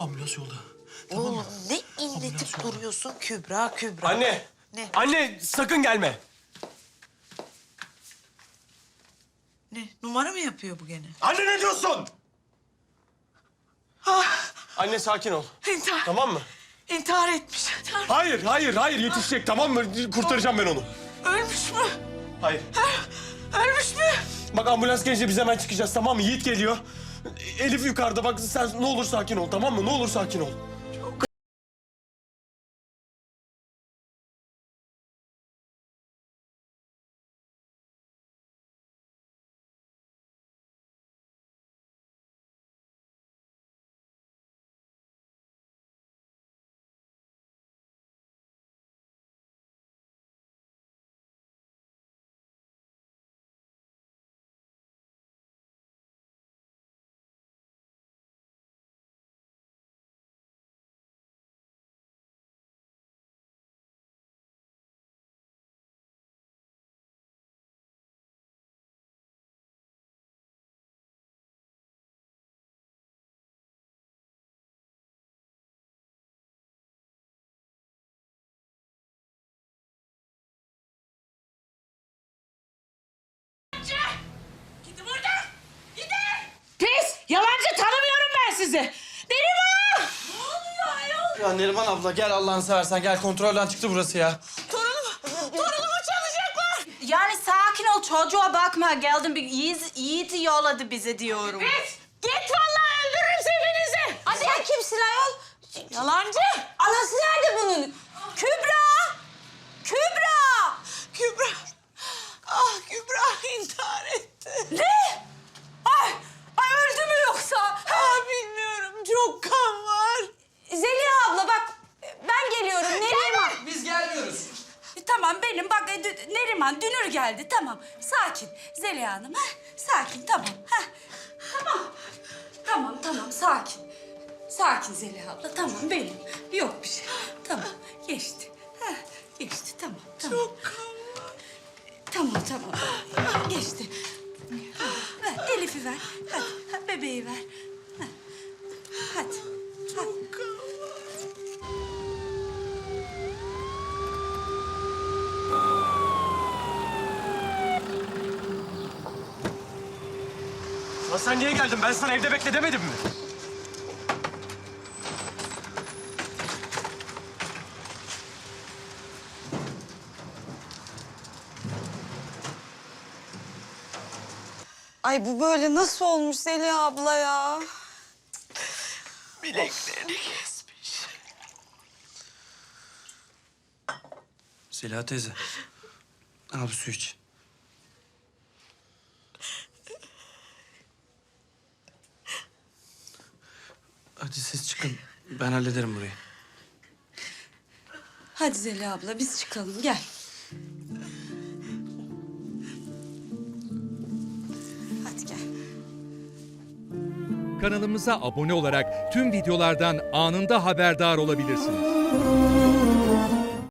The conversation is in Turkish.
Ambulans yolda. Tamam Oğlum mı? ne inletip duruyorsun Kübra Kübra. Anne! Ne? Anne sakın gelme. Ne? Numara mı yapıyor bu gene? Anne ne diyorsun? Anne sakin ol. İntihar, Tamam mı? intihar etmiş. Hayır, hayır, hayır yetişecek tamam mı? Kurtaracağım ben onu. Ölmüş mü? Hayır. Ölmüş mü? Bak ambulans gelince biz hemen çıkacağız tamam mı? Yiğit geliyor. Elif yukarıda bak sen ne olur sakin ol tamam mı? Ne olur sakin ol. Sizi. Neriman. Ne oluyor ayol? Ya Neriman abla gel Allah'ını seversen gel kontrolden çıktı burası ya. Torunum. Torunumu çalacaklar. Yani sakin ol çocuğa bakma geldim bir Yiğit, Yiğit'i yolladı bize diyorum. Git. Git vallahi öldürürüm hepinizi. Sen kimsin ayol? Yalancı. Anası nerede bunun? Kübra! Kübra! Kübra. Ah Kübra intihar etti. Ne? Ay, ay öldü mü yoksa? Ah bilmiyorum çok kan var. Zeliha abla bak ben geliyorum Neriman. Biz gelmiyoruz. Tamam Neriman Dünür geldi tamam sakin Zeliha Hanım ha? sakin tamam ha? tamam tamam tamam sakin sakin Zeliha abla tamam benim yok bir şey tamam geçti ha? geçti tamam tamam. Çok Tamam tamam geçti. Ha, Ver Elif'i ver hadi ha, bebeği ver. Lan sen niye geldin? Ben sana evde bekle demedim mi? Ay bu böyle nasıl olmuş Zeliha abla ya? Bileklerini kesmiş. Zeliha teyze. Al bir su iç. Hadi siz çıkın. Ben hallederim burayı. Hadi Zeliha abla biz çıkalım gel. Hadi gel. Kanalımıza abone olarak tüm videolardan anında haberdar olabilirsiniz.